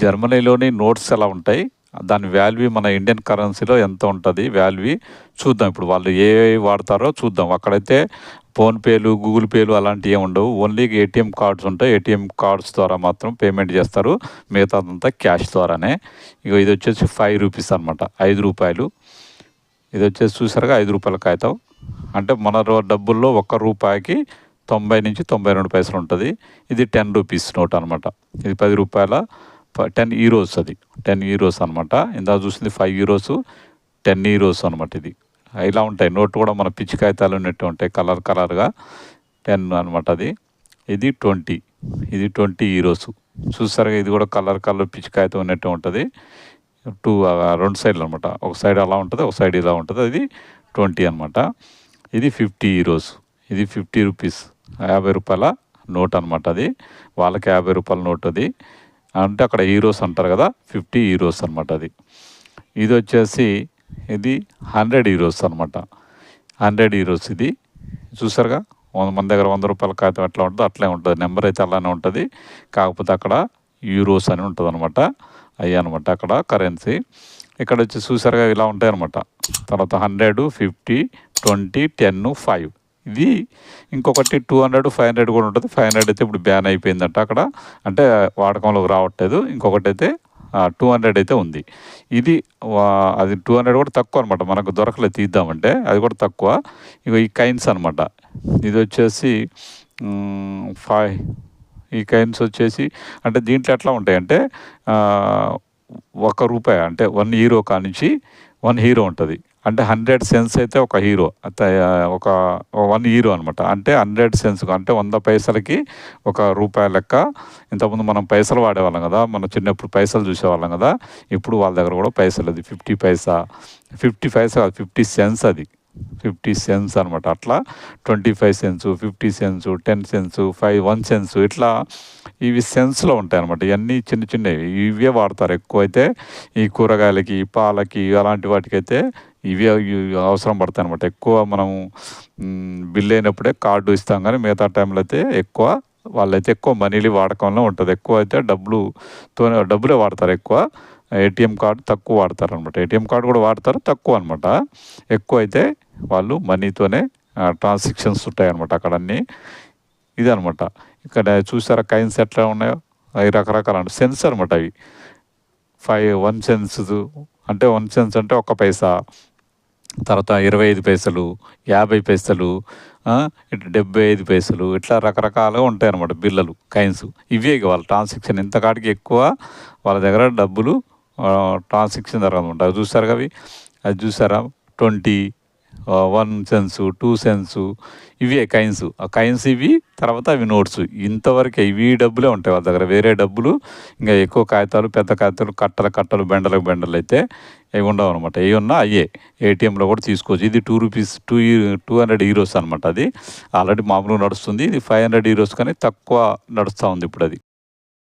జర్మనీలోని notes ఎలా ఉంటాయి? దాని వాల్యూ మన ఇండియన్ కరెన్సీలో ఎంత ఉంటుంది? వాల్యూ చూద్దాం. ఇప్పుడు వాళ్ళు ఏ వాడతారో చూద్దాం. అక్కడైతే ఫోన్పేలు గూగుల్ పేలు అలాంటివి ఏమి ఉండవు. ఓన్లీ ఏటీఎం కార్డ్స్ ఉంటాయి. ఏటీఎం కార్డ్స్ ద్వారా మాత్రం పేమెంట్ చేస్తారు. మిగతాదంతా క్యాష్ ద్వారానే. ఇక ఇది వచ్చేసి ఫైవ్ రూపీస్ అనమాట ఐదు రూపాయలు. ఇది వచ్చేసి చూసారుగా ఐదు రూపాయల కాగితం. అంటే మన డబ్బుల్లో ఒక్క రూపాయికి తొంభై నుంచి తొంభై రెండు పైసలు ఉంటుంది. ఇది టెన్ రూపీస్ నోట్ అనమాట ఇది పది రూపాయల టెన్ ఈరోస్ అది. టెన్ ఈరోస్ అనమాట ఇందా చూసింది ఫైవ్ ఈరోస్ టెన్ ఈరోస్ అనమాట ఇది. ఇలా ఉంటాయి. నోట్ కూడా మన పిచ్చి కాగితాలు ఉన్నట్టు ఉంటాయి. కలర్ కలర్గా టెన్ అనమాట అది. ఇది ట్వంటీ. ఇది ట్వంటీ ఈరోస్ చూసారుగా ఇది కూడా కలర్ కలర్ పిచ్చి కాగితం ఉన్నట్టు ఉంటుంది. టూ రెండు సైడ్లు అనమాట ఒక సైడ్ అలా ఉంటుంది ఒక సైడ్ ఇలా ఉంటుంది. అది ట్వంటీ అనమాట ఇది ఫిఫ్టీ ఈరోస్ ఇది ఫిఫ్టీ రూపీస్ యాభై రూపాయల నోట్ అనమాట అది. వాళ్ళకి యాభై రూపాయల నోట్ అది. అంటే అక్కడ హీరోస్ అంటారు కదా ఫిఫ్టీ హీరోస్ అనమాట అది. ఇది వచ్చేసి ఇది హండ్రెడ్ హీరోస్ అనమాట హండ్రెడ్ హీరోస్ ఇది. చూసారుగా? వంద మన దగ్గర వంద రూపాయల కాగితం ఎట్లా ఉంటుందో అట్లే ఉంటుంది. నెంబర్ అయితే అలానే ఉంటుంది. కాకపోతే అక్కడ యూరోస్ అని ఉంటుంది అనమాట అయ్యి అనమాట అక్కడ కరెన్సీ ఇక్కడ వచ్చి చూసారుగా ఇలా ఉంటాయి అనమాట తర్వాత hundred fifty twenty ten five ఇది ఇంకొకటి టూ హండ్రెడ్ ఫైవ్ హండ్రెడ్ కూడా ఉంటుంది. ఫైవ్ హండ్రెడ్ అయితే ఇప్పుడు బ్యాన్ అయిపోయిందంట అక్కడ. అంటే వాడకంలోకి రావట్లేదు. ఇంకొకటి అయితే టూ హండ్రెడ్ అయితే ఉంది. ఇది అది టూ హండ్రెడ్ కూడా తక్కువ అనమాట మనకు దొరకలేదు తీద్దామంటే అది కూడా తక్కువ. ఇక ఈ కైన్స్ అనమాట ఇది వచ్చేసి ఫైవ్ ఈ కైన్స్ వచ్చేసి అంటే దీంట్లో ఎట్లా ఉంటాయంటే ఒక రూపాయి అంటే వన్ హీరో కానించి వన్ హీరో ఉంటుంది. అంటే హండ్రెడ్ సెన్స్ అయితే ఒక హీరో ఒక వన్ హీరో అనమాట అంటే హండ్రెడ్ సెన్స్ అంటే వంద పైసలకి ఒక రూపాయి లెక్క. ఇంతకుముందు మనం పైసలు వాడేవాళ్ళం కదా మనం చిన్నప్పుడు పైసలు చూసేవాళ్ళం కదా ఇప్పుడు వాళ్ళ దగ్గర కూడా పైసలు అది ఫిఫ్టీ పైసా? ఫిఫ్టీ పైసా ఫిఫ్టీ సెన్స్ అది. ఫిఫ్టీ సెన్స్ అనమాట అట్లా twenty five cents fifty cents ten cents five one cents ఇట్లా ఇవి సెన్స్లో ఉంటాయి అనమాట ఇవన్నీ చిన్న చిన్నవి. ఇవే వాడతారు ఎక్కువ అయితే ఈ కూరగాయలకి పాలకి అలాంటి వాటికైతే ఇవే అవసరం పడతాయి అనమాట ఎక్కువ మనం బిల్ అయినప్పుడే కార్డు ఇస్తాం కానీ మిగతా టైంలో అయితే ఎక్కువ వాళ్ళైతే ఎక్కువ మనీలు వాడకంలో ఉంటుంది. ఎక్కువ అయితే డబ్బులుతో డబ్బులే వాడతారు ఎక్కువ. ఏటీఎం కార్డు తక్కువ వాడతారు అనమాట ఏటీఎం కార్డు కూడా వాడతారు తక్కువ అనమాట ఎక్కువ అయితే వాళ్ళు మనీతోనే ట్రాన్సాక్షన్స్ ఉంటాయి అనమాట అక్కడ అన్నీ ఇది అనమాట ఇక్కడ చూసారా కైన్స్ ఎట్లా ఉన్నాయో? అవి రకరకాల సెన్స్ అనమాట అవి. ఫైవ్ వన్ సెన్స్ అంటే వన్ సెన్స్ అంటే ఒక పైసా. తర్వాత ఇరవై ఐదు పైసలు యాభై పైసలు ఇట్లా డెబ్బై ఐదు పైసలు ఇట్లా రకరకాలుగా ఉంటాయి అన్నమాట బిల్లలు కైన్స్ ఇవే ఇక వాళ్ళ ట్రాన్సాక్షన్ ఇంత కాడికి ఎక్కువ వాళ్ళ దగ్గర డబ్బులు ట్రాన్సాక్షన్ జరగదు ఉంటాయి చూసారు అవి? అది చూసారా twenty one cents two cents ఇవే కైన్స్ ఆ కైన్స్ ఇవి తర్వాత అవి నోట్స్ ఇంతవరకు ఇవి డబ్బులే ఉంటాయి వాళ్ళ దగ్గర. వేరే డబ్బులు ఇంకా ఎక్కువ కాగితాలు పెద్ద కాగితాలు కట్టల కట్టలు బెండలకు బెండలు అయితే ఇవి ఉండవు అనమాట ఏ ఉన్నా అయ్యే. ఏటీఎంలో కూడా తీసుకోవచ్చు. ఇది two rupees two two hundred euros అనమాట అది. ఆల్రెడీ మామూలుగా నడుస్తుంది. ఇది ఫైవ్ హండ్రెడ్ హీరోస్ కానీ తక్కువ నడుస్తూ ఉంది ఇప్పుడు అది